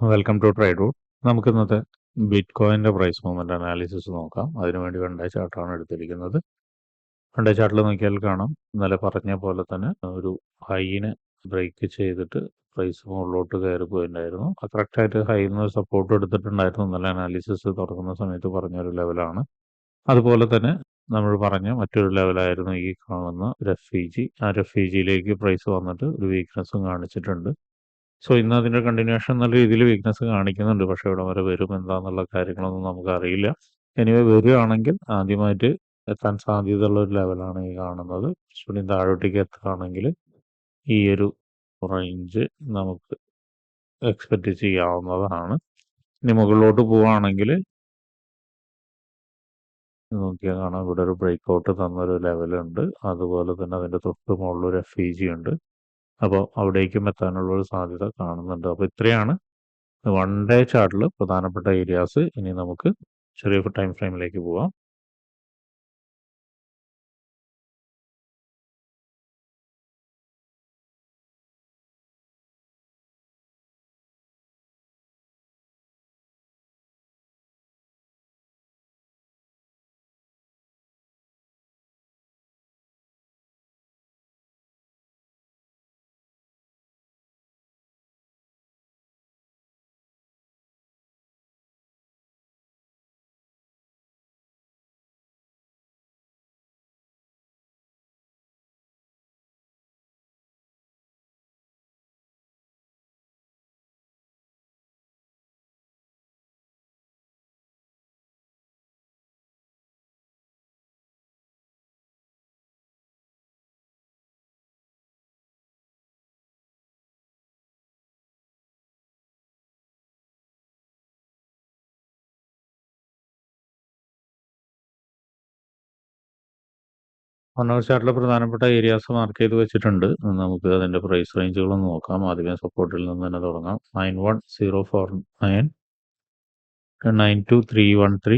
Welcome to tried root നമുക്ക് ഇന്നത്തെ bit കോയിന്റെ പ്രൈസ് മൂവ്മെന്റ് അനാലിസിസ് നോക്കാം അതിനുവേണ്ടി വൺഡേ ചാർട്ടാണ് എടുത്തിരിക്കുന്നത്. വൺഡേ ചാർട്ടിൽ നോക്കിയാൽ കാണാം. ഇന്നലെ പറഞ്ഞ പോലെ തന്നെ ഒരു ഹൈനെ ബ്രേക്ക് ചെയ്തിട്ട് പ്രൈസ് മുകളിലോട്ട് കയറി പോയിട്ടുണ്ടായിരുന്നു കറക്റ്റായിട്ട് ഹൈയിൽ നിന്ന് സപ്പോർട്ട് എടുത്തിട്ടുണ്ടായിരുന്നു. ഇന്നലെ അനാലിസിസ് തുറക്കുന്ന സമയത്ത് പറഞ്ഞൊരു ലെവലാണ് അതുപോലെ തന്നെ നമ്മൾ പറഞ്ഞ മറ്റൊരു ലെവലായിരുന്നു ഈ കാണുന്ന റെഫ്യൂജി ആ റെഫ്യൂജിയിലേക്ക് പ്രൈസ് വന്നിട്ട് ഒരു വീക്ക്നെസ്സും കാണിച്ചിട്ടുണ്ട്. സോ ഇന്ന് അതിന്റെ കണ്ടിന്യൂഷൻ നല്ല രീതിയിൽ വീക്ക്നെസ് കാണിക്കുന്നുണ്ട്. പക്ഷെ ഇവിടെ വരെ വരും എന്താന്നുള്ള കാര്യങ്ങളൊന്നും നമുക്ക് അറിയില്ല എനിവേ വരികയാണെങ്കിൽ ആദ്യമായിട്ട് എത്താൻ സാധ്യതയുള്ള ഒരു ലെവലാണ് ഈ കാണുന്നത്. കുറച്ചുകൂടി താഴോട്ടേക്ക് എത്തുകയാണെങ്കിൽ ഈ ഒരു റേഞ്ച് നമുക്ക് എക്സ്പെക്റ്റ് ചെയ്യാവുന്നതാണ്. ഇനി മുകളിലോട്ട് പോവുകയാണെങ്കിൽ നോക്കിയാൽ കാണാം. ഇവിടെ ഒരു ബ്രേക്ക് ഔട്ട് തന്നൊരു ലെവലുണ്ട് അതുപോലെ തന്നെ അതിന്റെ തൊട്ട് മുകളിൽ ഒരു എഫ് ഇ ജി ഉണ്ട്. അപ്പോൾ അവിടേക്കും എത്താനുള്ള ഒരു സാധ്യത കാണുന്നുണ്ട്. അപ്പോൾ ഇത്രയാണ് വൺ ഡേ ചാർട്ടിൽ പ്രധാനപ്പെട്ട ഏരിയാസ് ഇനി നമുക്ക് ചെറിയ ടൈം ഫ്രെയിമിലേക്ക് പോവാം. അവർ ചാർട്ടിലെ പ്രധാനപ്പെട്ട ഏരിയാസ് മാർക്ക് ചെയ്ത് വെച്ചിട്ടുണ്ട്. നമുക്ക് അതിന്റെ പ്രൈസ് റേഞ്ചുകളൊന്ന് നോക്കാം. ആദ്യമേ സപ്പോർട്ടിൽ നിന്ന് തന്നെ തുടങ്ങാം. Nine one zero four nine nine two three one three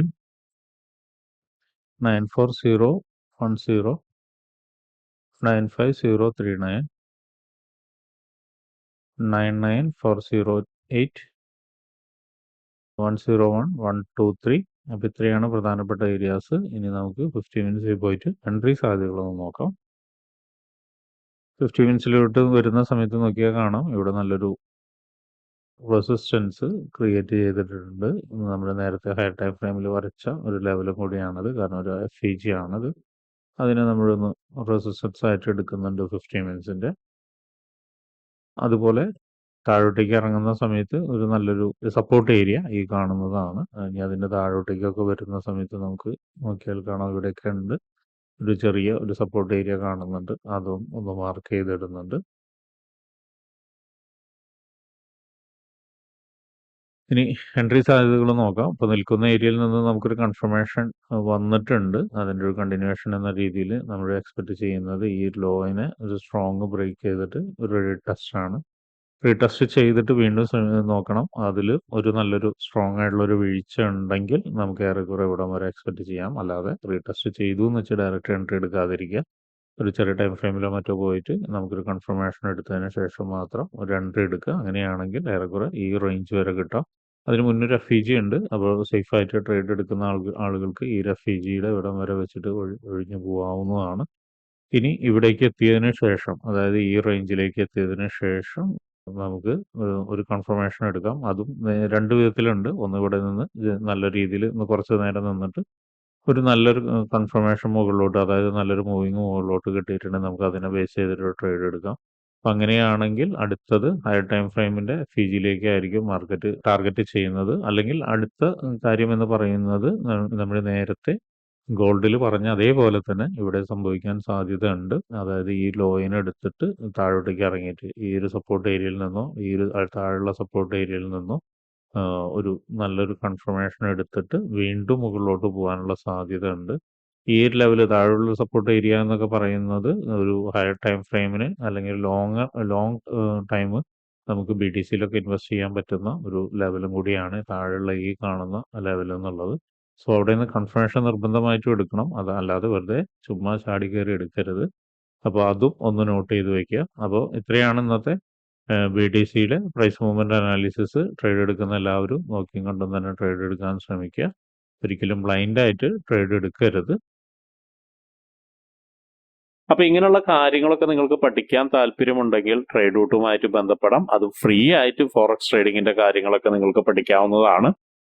nine four zero one zero nine five zero three nine nine nine four zero eight one zero one one two three അപ്പോൾ ഇത്രയാണ് പ്രധാനപ്പെട്ട areas ഇനി നമുക്ക് fifty മിനിറ്റ്സിൽ പോയിട്ട് country സാധ്യതകളൊന്ന് നോക്കാം. Fifty മിനിറ്റ്സിലോട്ട് വരുന്ന സമയത്ത് നോക്കിയാൽ കാണാം. ഇവിടെ നല്ലൊരു റെസിസ്റ്റൻസ് ക്രിയേറ്റ് ചെയ്തിട്ടുണ്ട്. നമ്മൾ നേരത്തെ ഹയർ ടൈം ഫ്രെയിമിൽ വരച്ച ഒരു ലെവലും കൂടിയാണത്. കാരണം ഒരു എഫ് ഇ ജി ആണത്. അതിനെ നമ്മളൊന്ന് റെസിസ്റ്റൻസ് ആയിട്ട് എടുക്കുന്നുണ്ട് ഫിഫ്റ്റി മിനിറ്റ്സിന്റെ അതുപോലെ താഴോട്ടേക്ക് ഇറങ്ങുന്ന സമയത്ത് ഒരു നല്ലൊരു സപ്പോർട്ട് ഏരിയ ഈ കാണുന്നതാണ്. ഇനി അതിന്റെ താഴോട്ടേക്കൊക്കെ വരുന്ന സമയത്ത് നമുക്ക് നോക്കിയാൽ കാണാം. ഇവിടെയൊക്കെ ഉണ്ട്. ഒരു ചെറിയ ഒരു സപ്പോർട്ട് ഏരിയ കാണുന്നുണ്ട്. അതും ഒന്ന് മാർക്ക് ചെയ്തിടുന്നുണ്ട്. ഇനി എൻട്രി സാധ്യതകൾ നോക്കാം. ഇപ്പോൾ നിൽക്കുന്ന ഏരിയയിൽ നിന്ന് നമുക്കൊരു കൺഫർമേഷൻ വന്നിട്ടുണ്ട്. അതിന്റെ ഒരു കണ്ടിന്യൂഷൻ എന്ന രീതിയിൽ നമ്മൾ എക്സ്പെക്ട് ചെയ്യുന്നത് ഈ ലോയിനെ ഒരു സ്ട്രോങ് ബ്രേക്ക് ചെയ്തിട്ട് ഒരു ആണ്. റീടെസ്റ്റ് ചെയ്തിട്ട് വീണ്ടും നോക്കണം. അതിൽ ഒരു നല്ലൊരു സ്ട്രോങ് ആയിട്ടുള്ള ഒരു വീഴ്ച ഉണ്ടെങ്കിൽ നമുക്ക് ഏറെക്കുറെ ഇവിടം വരെ എക്സ്പെക്ട് ചെയ്യാം. അല്ലാതെ റീടെസ്റ്റ് ചെയ്തു എന്ന് വെച്ച് ഡയറക്റ്റ് എൻട്രി എടുക്കാതിരിക്കുക. ഒരു ചെറിയ ടൈം ഫ്രെയിമിലോ മറ്റോ പോയിട്ട് നമുക്കൊരു കൺഫർമേഷൻ എടുത്തതിന് ശേഷം മാത്രം ഒരു എൻട്രി എടുക്കുക. അങ്ങനെയാണെങ്കിൽ ഏറെക്കുറെ ഈ റേഞ്ച് വരെ കിട്ടാം. അതിന് മുന്നേ ജി ഉണ്ട്. അപ്പോൾ സേഫ് ആയിട്ട് ട്രേഡ് എടുക്കുന്ന ആളുകൾ ആളുകൾക്ക് ഈ റെഫ്യൂജിയുടെ ഇവിടം വരെ വെച്ചിട്ട് ഒഴിഞ്ഞു പോകാവുന്നതാണ് ഇനി ഇവിടേക്ക് എത്തിയതിന് ശേഷം അതായത് ഈ റേഞ്ചിലേക്ക് എത്തിയതിന് ശേഷം നമുക്ക് ഒരു കൺഫർമേഷൻ എടുക്കാം. അതും രണ്ട് വിധത്തിലുണ്ട്. ഒന്ന് ഇവിടെ നിന്ന് നല്ല രീതിയിൽ ഒന്ന് കുറച്ച് നേരം നിന്നിട്ട് ഒരു നല്ലൊരു കൺഫർമേഷൻ മുകളിലോട്ട് അതായത് നല്ലൊരു മൂവിങ് മുകളിലോട്ട് കിട്ടിയിട്ടുണ്ടെങ്കിൽ നമുക്ക് അതിനെ ബേസ് ചെയ്തിട്ട് ട്രേഡ് എടുക്കാം. അപ്പം അങ്ങനെയാണെങ്കിൽ അടുത്തത് ഹയർ ടൈം ഫ്രെയിമിന്റെ ഫിജിയിലേക്കായിരിക്കും മാർക്കറ്റ് ടാർഗറ്റ് ചെയ്യുന്നത്. അല്ലെങ്കിൽ അടുത്ത കാര്യം എന്ന് പറയുന്നത് നമ്മൾ നേരത്തെ ഗോൾഡിൽ പറഞ്ഞ അതേപോലെ തന്നെ ഇവിടെ സംഭവിക്കാൻ സാധ്യതയുണ്ട്. അതായത് ഈ ലോയിനെ എടുത്തിട്ട് താഴോട്ടേക്ക് ഇറങ്ങിയിട്ട് ഈ ഒരു സപ്പോർട്ട് ഏരിയയിൽ നിന്നോ ഈ ഒരു താഴെയുള്ള സപ്പോർട്ട് ഏരിയയിൽ നിന്നോ ഒരു നല്ലൊരു കൺഫർമേഷൻ എടുത്തിട്ട് വീണ്ടും മുകളിലോട്ട് പോകാനുള്ള സാധ്യത ഉണ്ട് ഈ ഒരു ലെവൽ താഴെയുള്ള സപ്പോർട്ട് ഏരിയ എന്നൊക്കെ പറയുന്നത് ഒരു ഹയർ ടൈം ഫ്രെയിമിന് അല്ലെങ്കിൽ ലോങ് ലോങ് ടൈം നമുക്ക് ബി ടി സിയിലൊക്കെ ഇൻവെസ്റ്റ് ചെയ്യാൻ പറ്റുന്ന ഒരു ലെവലും കൂടിയാണ്. താഴെയുള്ള ഈ കാണുന്ന ലെവൽ എന്നുള്ളത്. സോ അവിടെ നിന്ന് കൺഫർമേഷൻ നിർബന്ധമായിട്ടും എടുക്കണം. അത് അല്ലാതെ വെറുതെ ചുമ്മാ ചാടി കയറി എടുക്കരുത്. അപ്പോൾ അതും ഒന്ന് നോട്ട് ചെയ്ത് വയ്ക്കുക. അപ്പോൾ ഇത്രയാണ് ഇന്നത്തെ ബി ടി സിയിലെ പ്രൈസ് മൂവ്മെന്റ് അനാലിസിസ് ട്രേഡ് എടുക്കുന്ന എല്ലാവരും നോക്കിയും കണ്ടും തന്നെ ട്രേഡ് എടുക്കാൻ ശ്രമിക്കുക. ഒരിക്കലും ബ്ലൈൻഡായിട്ട് ട്രേഡ് എടുക്കരുത്. അപ്പൊ ഇങ്ങനെയുള്ള കാര്യങ്ങളൊക്കെ നിങ്ങൾക്ക് പഠിക്കാൻ താല്പര്യമുണ്ടെങ്കിൽ ട്രേഡ് റൂട്ടുമായിട്ട് ബന്ധപ്പെടാം. അത് ഫ്രീ ആയിട്ട് ഫോറക്സ് ട്രേഡിങ്ങിന്റെ കാര്യങ്ങളൊക്കെ നിങ്ങൾക്ക് പഠിക്കാവുന്നതാണ്.